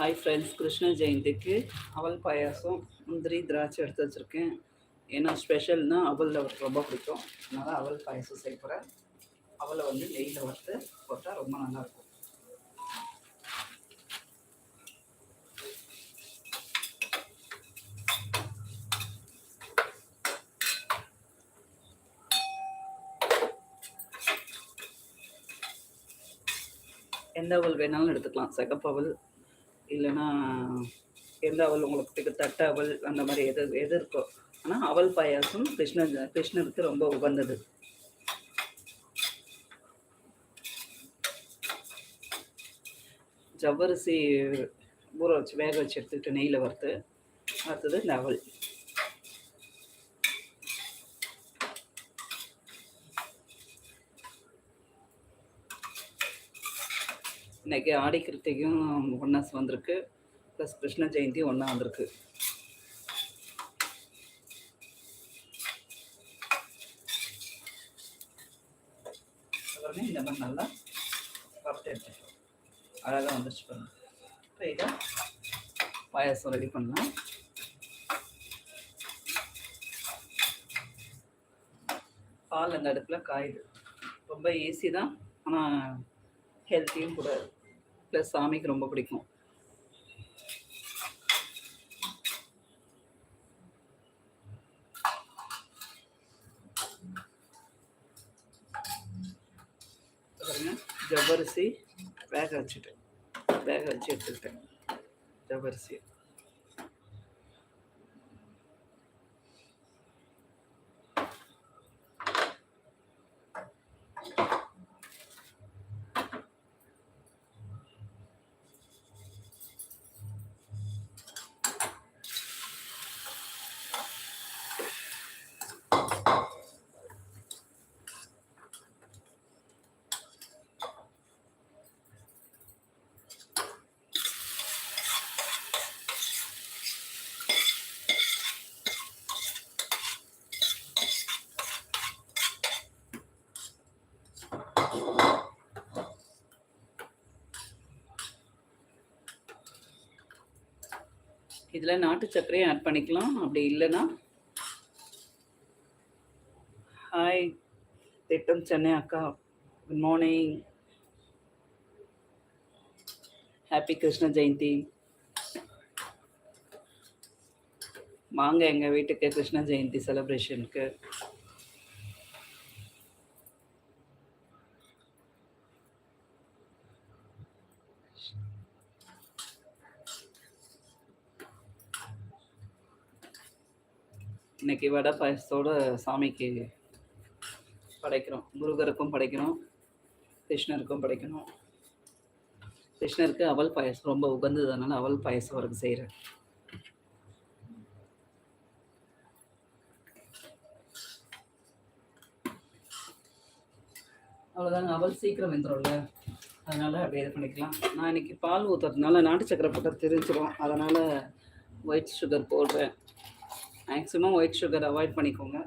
Hi friends Krishna ஜெயந்திக்கு அவல் பாயாசம் முந்திரி திராட்சை எடுத்து வச்சுருக்கேன். ஏன்னா ஸ்பெஷல்னால் அவலில் அவருக்கு ரொம்ப பிடிக்கும். அதனால் அவல் பாயாசம் செய்ய போகிறேன் அவலை வந்து நெய்யில் வறுத்து போட்டால் ரொம்ப நல்லாயிருக்கும் எந்த அவல் வேணாலும் எடுத்துக்கலாம். சிகப்பு இல்லைன்னா எந்த அவள் உங்களுக்கு பிடிக்கும்? தட்டை அவள் அந்த மாதிரி எது எது இருக்கோ. ஆனால் அவல் பாயாசம் கிருஷ்ண கிருஷ்ணருக்கு ரொம்ப உகந்தது. ஜவ்வரிசி ஊற வச்சு வேக வச்சு எடுத்துக்கிட்டு நெய்யில் வறுத்து அடுத்தது இந்த அவள் இன்னைக்கு ஆடி கிருத்திகையும் ஒன்றா வந்திருக்கு. ப்ளஸ் கிருஷ்ண ஜெயந்தியும் ஒன்றா வந்திருக்கு. இந்த மாதிரி நல்லா வறுத்து எடுத்துக்கலாம். அழகாக வந்துச்சு பாருங்க. இப்போ இதை பாயாசம் ரெடி பண்ணலாம். பால் அந்த அடுப்பில் காயுது. ரொம்ப ஈஸி தான். ஆனால் ஹெல்த்தியும் கூட. ப்ளஸ் சாமிக்கு ரொம்ப பிடிக்கும். பாருங்க ஜவ்வரிசி வேக வச்சுட்டேன் வேக வச்சு எடுத்துக்கிட்டேன். ஜவ்வரிசி இதில் நாட்டு சர்க்கரையும் ஆட் பண்ணிக்கலாம். அப்படி இல்லைன்னா ஹாய் திட்டம் சென்னை அக்கா. Good morning happy Krishna Jayanthi வாங்க எங்கள் வீட்டுக்கு கிருஷ்ண ஜெயந்தி செலப்ரேஷனுக்கு இன்னைக்கு வடை பாயசத்தோடு சாமிக்கு படைக்கிறோம். முருகருக்கும் படைக்கிறோம். கிருஷ்ணருக்கும் படைக்கணும். கிருஷ்ணருக்கு அவல் பாயசம் ரொம்ப உகந்தது. அதனால் அவல் பாயசம் அவருக்கு செய்கிறேன் அவ்வளோதாங்க அவல் சீக்கிரம் வெந்துடும்ல அதனால் அப்படியே இது பண்ணிக்கலாம். நான் இன்னைக்கு பால் ஊற்றுறதுனால நாட்டு சக்கரை போட்டால் தெரிஞ்சிடும் அதனால் ஒயிட் சுகர் போடுறேன். மேக்ஸிமம் ஒயிட் சுகர் அவாய்ட் பண்ணிக்கோங்க.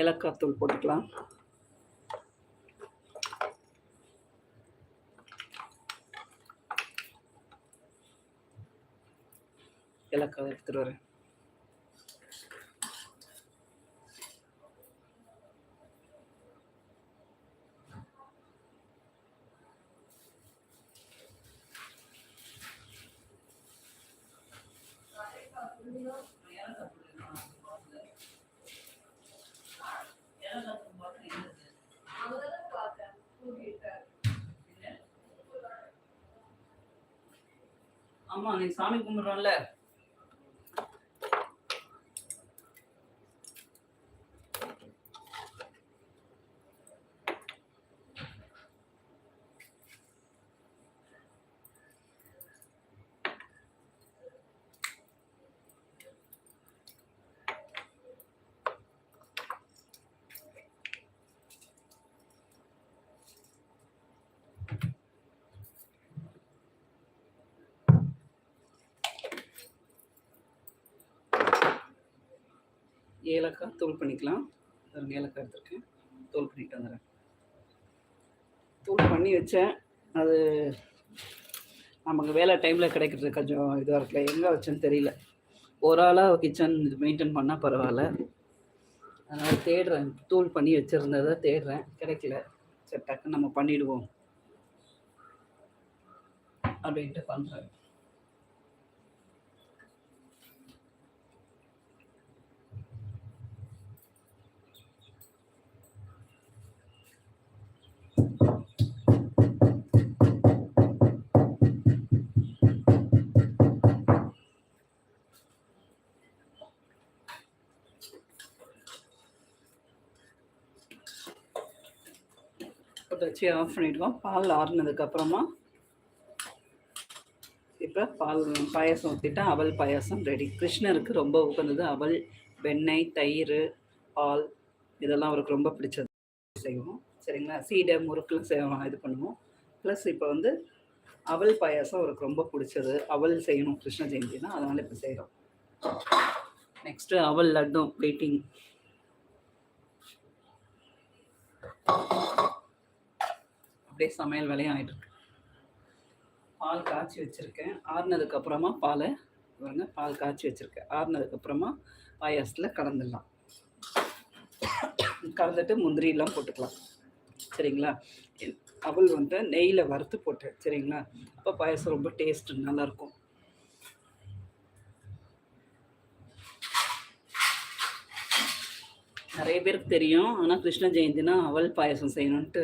ஏலக்காய் தூள் போட்டுக்கலாம். ஏலக்காய் எடுத்துகிட்டு வரேன். ஆமா நீ சாமி கும்பிடுறோம்ல. ஏலக்காய் தூள் பண்ணிக்கலாம். ஒரு ஏலக்காய் எடுத்துருக்கேன். தூள் பண்ணிட்டு வந்துடுறேன். தூள் பண்ணி வச்சேன். அது நமக்கு வேலை டைமில் கிடைக்கிறது கொஞ்சம் இதாக இருக்குல்ல. எங்கே வச்சேன்னு தெரியல. ஒரு ஆளாக கிச்சன் இது மெயின்டைன் பண்ணால் பரவாயில்ல. அதனால் தேடுறேன். தூள் பண்ணி வச்சுருந்ததை தேடுறேன். கிடைக்கல. சரி டக்குன்னு நம்ம பண்ணிவிடுவோம் அப்படின்ட்டு பண்ணுறேன் போட்டு வச்சு ஆஃப் பண்ணிவிடுவோம் பால் ஆறுனதுக்கப்புறமா இப்போ பால் பாயாசம் ஊற்றிட்டா அவல் பாயாசம் ரெடி கிருஷ்ணருக்கு ரொம்ப உகந்தது அவல் வெண்ணெய் தயிர் பால். இதெல்லாம் அவருக்கு ரொம்ப பிடிச்சது. செய்வோம். சரிங்களா? சீடை முறுக்குலாம் செய்வோம். இது பண்ணுவோம். ப்ளஸ் இப்போ வந்து அவல் பாயாசம் அவருக்கு ரொம்ப பிடிச்சது. அவல் செய்யணும் கிருஷ்ண ஜெயந்தினா. அதனால் இப்போ செய்கிறோம் நெக்ஸ்ட்டு அவல் லட்டும் வெயிட்டிங் அப்படியே சமையல் வேலையும் இருக்கு பால் காய்ச்சி வச்சுருக்கேன். ஆறுனதுக்கப்புறமா பாலை பாருங்க பால் காய்ச்சி வச்சுருக்கேன். ஆறுனதுக்கு அப்புறமா பாயாசத்தில் கலந்துடலாம். கலந்துட்டு முந்திரியெல்லாம் போட்டுக்கலாம். சரிங்களா? அவள் வந்து நெய்யில் வறுத்து போட்டேன். சரிங்களா? அப்போ பாயாசம் ரொம்ப டேஸ்ட் நல்லாயிருக்கும். நிறைய பேருக்கு தெரியும். ஆனால் கிருஷ்ண ஜெயந்தினா அவல் பாயசம் செய்யணுன்ட்டு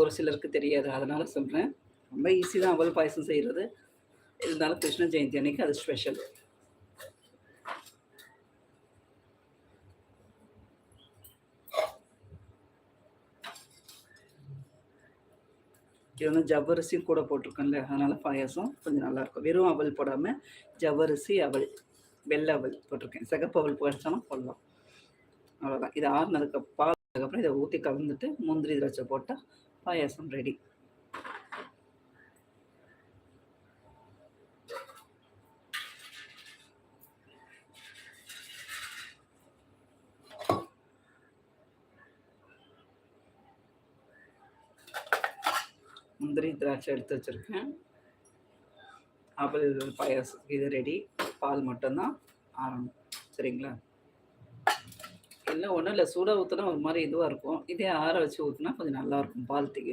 ஒரு சிலருக்கு தெரியாது அதனால சொல்கிறேன் ரொம்ப ஈஸி தான் அவல் பாயசம் செய்கிறது இருந்தாலும் கிருஷ்ண ஜெயந்தி அன்னைக்கு அது ஸ்பெஷல் இது வந்து ஜவ்வரிசியும் கூட போட்டிருக்கோம்ல அதனால பாயாசம் கொஞ்சம் நல்லாயிருக்கும் வெறும் அவல் போடாமல் ஜவ்வரிசி அவல் வெள்ளை அவல் போட்டிருக்கேன். சிகப்பு அவல் போயிடுச்சாலும் போடலாம். அவ்வளோதான் இது ஆறுனதுக்கு பால் அதுக்கப்புறம் இதை ஊற்றி கலந்துட்டு முந்திரி திராட்சை போட்டால் பாயாசம் ரெடி முந்திரி திராட்சை எடுத்து வச்சுருக்கேன். இது பாயாசம் இது ரெடி பால் மட்டும்தான் ஆறணும். சரிங்களா? இல்லை ஒன்றும் இல்லை சூடாக ஊற்றினா ஒரு மாதிரி இதுவாக இருக்கும். இதே ஆற வச்சு ஊற்றினா கொஞ்சம் நல்லாயிருக்கும் பால் திக்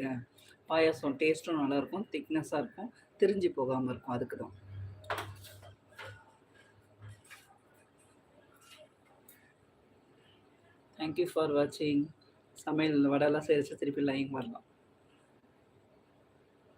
பாயாசம் டேஸ்ட்டும் நல்லாயிருக்கும் திக்னஸாக இருக்கும். திரிஞ்சு போகாமல் இருக்கும். அதுக்கு தான். தேங்க்யூ ஃபார் வாட்சிங் சமையல் வடைலாம் செய்ய திருப்பி லைன் வரலாம்.